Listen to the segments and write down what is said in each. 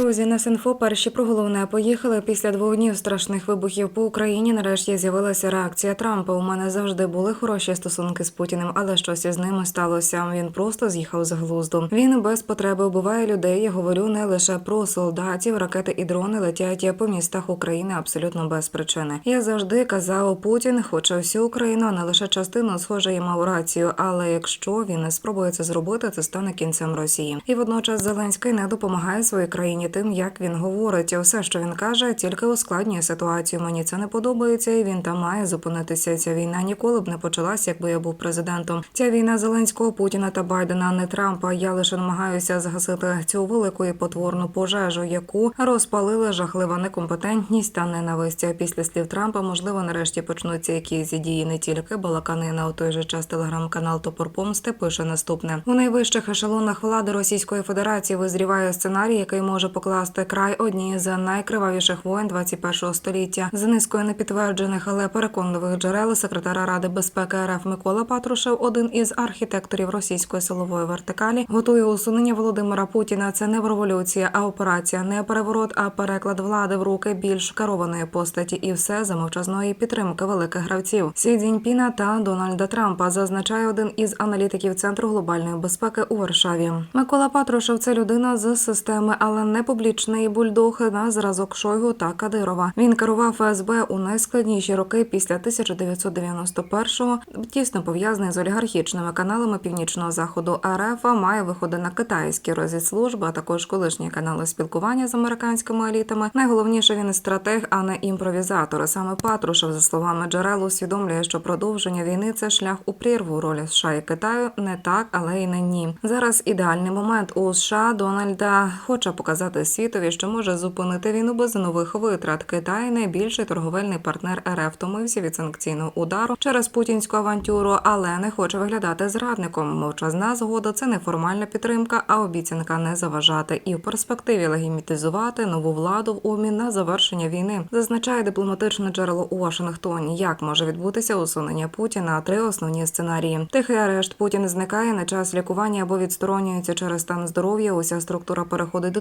Друзі, на Синфо перші про головне поїхали. Після двох днів страшних вибухів по Україні нарешті з'явилася реакція Трампа. У мене завжди були хороші стосунки з Путіним, але щось із ними сталося. Він просто з'їхав з глузду. Він без потреби вбиває людей. Я говорю не лише про солдатів. Ракети і дрони летять по містах України абсолютно без причини. Я завжди казав, Путін хоче всю Україну, а не лише частину. Схоже, я мав рацію. Але якщо він не спробує це зробити, це стане кінцем Росії. І водночас Зеленський не допомагає своїй країні тим, як він говорить. Усе, що він каже, тільки ускладнює ситуацію. Мені це не подобається, і він там має зупинитися. Ця війна ніколи б не почалася, якби я був президентом. Ця війна Зеленського, Путіна та Байдена, не Трампа. Я лише намагаюся загасити цю велику і потворну пожежу, яку розпалила жахлива некомпетентність та ненависть. Після слів Трампа, можливо, нарешті почнуться якісь дії не тільки балаканина. У той же час телеграм-канал Топор Помсти пише наступне: у найвищих ешелонах влади Російської Федерації визріває сценарій, який може покласти край одній з найкривавіших воєн 21 століття. За низкою непідтверджених, але переконливих джерел секретара Ради безпеки РФ Микола Патрушев, один із архітекторів російської силової вертикалі, готує усунення Володимира Путіна. Це не революція, а операція, не переворот, а переклад влади в руки більш керованої постаті, і все за мовчазної підтримки великих гравців Сі Цзіньпіна та Дональда Трампа. Зазначає один із аналітиків центру глобальної безпеки у Варшаві. Микола Патрушев це людина з системи, але не публічний бульдог на зразок Шойгу та Кадирова. Він керував ФСБ у найскладніші роки після 1991-го, тісно пов'язаний з олігархічними каналами північного заходу РФ, має виходи на китайські розвідслужби, а також колишні канали спілкування з американськими елітами. Найголовніше він стратег, а не імпровізатор. Саме Патрушев, за словами джерел, усвідомлює, що продовження війни це шлях у прірву ролі США і Китаю не так, але й не ні. Зараз ідеальний момент у США Дональда хоче показати світові, що може зупинити війну без нових витрат. Китай найбільший торговельний партнер РФ втомився від санкційного удару через путінську авантюру, але не хоче виглядати зрадником. Мовчазна згода це не формальна підтримка, а обіцянка не заважати і в перспективі легімітизувати нову владу в обмін на завершення війни. Зазначає дипломатичне джерело у Вашингтоні. Як може відбутися усунення Путіна? Три основні сценарії: тихий арешт Путін зникає на час лікування або відсторонюється через стан здоров'я. Уся структура переходить до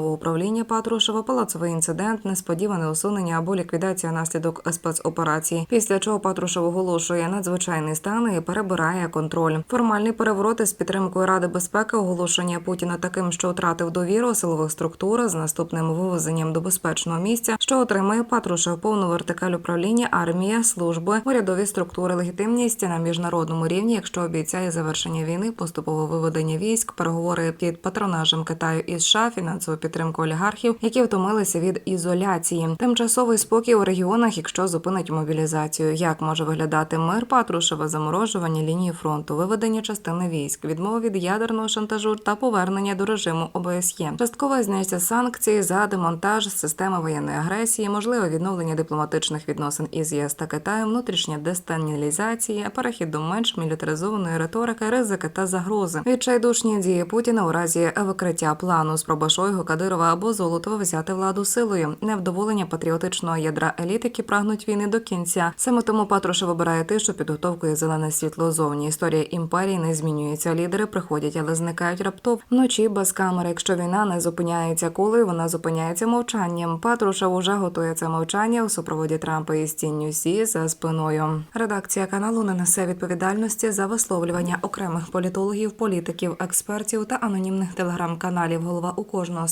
тимчасового управління Патрушева, палацовий інцидент, несподіване усунення або ліквідація наслідок спецоперації. Після чого Патрушев оголошує надзвичайний стан і перебирає контроль. Формальний переворот із підтримкою Ради безпеки оголошення Путіна таким, що втратив довіру силових структур з наступним вивезенням до безпечного місця, що отримає Патрушев повну вертикаль управління, армія, служби, урядові структури, легітимність на міжнародному рівні, якщо обіцяє завершення війни, поступове виведення військ, переговори під патронажем Китаю і США, фінансову підтримку олігархів, які втомилися від ізоляції, тимчасовий спокій у регіонах, якщо зупинить мобілізацію. Як може виглядати мир? Патрушева, заморожування лінії фронту, виведення частини військ, відмова від ядерного шантажу та повернення до режиму ОБСЄ, часткове зняття санкцій за демонтаж системи воєнної агресії, можливе відновлення дипломатичних відносин із ЄС та Китаєм, внутрішня дестанілізація, перехід до менш мілітаризованої риторики, ризики та загрози, відчайдушні дії Путіна у разі викриття плану спроба Шойгу, Кадирова або Золотова взяти владу силою, невдоволення патріотичного ядра еліт, які прагнуть війни до кінця. Саме тому Патрушев вибирає тишу підготовкою зелене світло зовні. Історія імперії не змінюється. Лідери приходять, але зникають раптово вночі без камери. Якщо війна не зупиняється, коли вона зупиняється мовчанням. Патрушев уже готує це мовчання у супроводі Трампа із тінню сі за спиною. Редакція каналу не несе відповідальності за висловлювання окремих політологів, політиків, експертів та анонімних телеграм-каналів. Голова у кожного